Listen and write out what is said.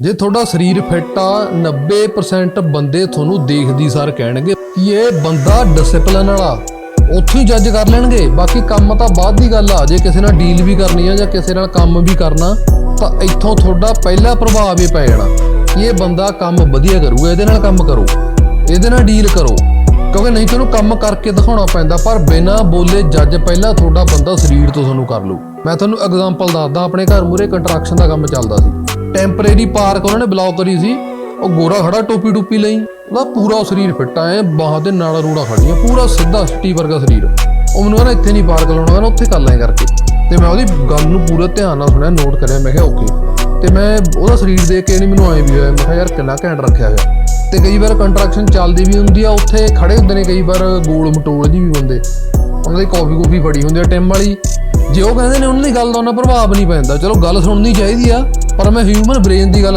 ਜੇ ਤੁਹਾਡਾ ਸਰੀਰ ਫਿੱਟ ਆ 90% ਬੰਦੇ ਤੁਹਾਨੂੰ ਦੇਖਦੀ ਸਾਰ ਕਹਿਣਗੇ ਕਿ ਇਹ ਬੰਦਾ ਡਿਸਪਲਿਨ ਵਾਲਾ। ਉੱਥੋਂ ਹੀ ਜੱਜ ਕਰ ਲੈਣਗੇ। ਬਾਕੀ ਕੰਮ ਤਾਂ ਬਾਅਦ ਦੀ ਗੱਲ ਆ। ਜੇ ਕਿਸੇ ਨਾਲ ਡੀਲ ਵੀ ਕਰਨੀ ਆ ਜਾਂ ਕਿਸੇ ਨਾਲ ਕੰਮ ਵੀ ਕਰਨਾ, ਤਾਂ ਇੱਥੋਂ ਤੁਹਾਡਾ ਪਹਿਲਾ ਪ੍ਰਭਾਵ ਇਹ ਪੈ ਜਾਣਾ ਕਿ ਇਹ ਬੰਦਾ ਕੰਮ ਵਧੀਆ ਕਰੂਗਾ ਇਹਦੇ ਨਾਲ ਕੰਮ ਕਰੋ, ਇਹਦੇ ਨਾਲ ਡੀਲ ਕਰੋ। ਕਿਉਂਕਿ ਨਹੀਂ ਤੁਹਾਨੂੰ ਕੰਮ ਕਰਕੇ ਦਿਖਾਉਣਾ ਪੈਂਦਾ, ਪਰ ਬਿਨਾਂ ਬੋਲੇ ਜੱਜ ਪਹਿਲਾਂ ਤੁਹਾਡਾ ਬੰਦਾ ਸਰੀਰ ਤੋਂ ਤੁਹਾਨੂੰ ਕਰ ਲੂ ਮੈਂ ਤੁਹਾਨੂੰ ਐਗਜ਼ਾਮਪਲ ਦੱਸਦਾ, ਆਪਣੇ ਘਰ ਮੂਰੇ ਕੰਟਰੈਕਸ਼ਨ ਦਾ ਕੰਮ ਚੱਲਦਾ ਸੀ। ਟੈਂਪਰੇਰੀ ਪਾਰਕ ਉਹਨਾਂ ਨੇ ਬਲੌਕ ਕਰੀ ਸੀ। ਉਹ ਗੋਰਾ ਖੜਾ, ਟੋਪੀ ਟੋਪੀ ਲਈ। ਉਹਦਾ ਪੂਰਾ ਸਰੀਰ ਫਿੱਟ ਐ ਬਾਹਾਂ ਤੇ ਨਾੜਾ ਰੂੜਾ ਖੜੀਆਂ ਪੂਰਾ ਸਿੱਧਾ ਸਟੀ ਵਰਗਾ ਸਰੀਰ। ਉਹ ਮੈਨੂੰ ਕਹਿੰਦਾ ਇੱਥੇ ਨਹੀਂ ਪਾਰਕ ਲਾਉਣਾ, ਕਹਿੰਦਾ ਉੱਥੇ ਕਰ ਲੈ ਕਰਕੇ। ਤੇ ਮੈਂ ਉਹਦੀ ਗੱਲ ਨੂੰ ਪੂਰਾ ਧਿਆਨ ਨਾਲ ਸੁਣਿਆ ਨੋਟ ਕਰਿਆ, ਮੈਂ ਕਿਹਾ ਓਕੇ। ਤੇ ਮੈਂ ਉਹਦਾ ਸਰੀਰ ਦੇਖ ਕੇ ਨਹੀਂ ਮੈਨੂੰ ਐ ਵੀ ਹੋਇਆ, ਮੈਂ ਕਿਹਾ ਯਾਰ ਕਿੰਨਾ ਘੈਂਟ ਰੱਖਿਆ ਹੋਇਆ। ਤੇ ਕਈ ਵਾਰ ਕੰਟਰੈਕਸ਼ਨ ਚੱਲਦੀ ਵੀ ਹੁੰਦੀ ਆ, ਉੱਥੇ ਖੜੇ ਹੁੰਦੇ ਨੇ ਕਈ ਵਾਰ ਗੋਲ ਮਟੋਲ ਜੀ ਵੀ ਬੰਦੇ ਉਹਨਾਂ ਦੀ ਕਾਫੀ ਕੂਫੀ ਫੜੀ ਹੁੰਦੀ ਆ, ਟਿਮ ਵਾਲੀ। ਜੇ ਉਹ ਕਹਿੰਦੇ ਨੇ ਉਹਨਾਂ ਦੀ ਗੱਲ ਦਾ ਉਹਨਾਂ ਪ੍ਰਭਾਵ ਨਹੀਂ ਪੈਂਦਾ, ਚਲੋ ਗੱਲ ਸੁਣਨੀ ਚਾਹੀਦੀ ਆ। ਪਰ ਮੈਂ ਹਿਊਮਨ ਬ੍ਰੇਨ ਦੀ ਗੱਲ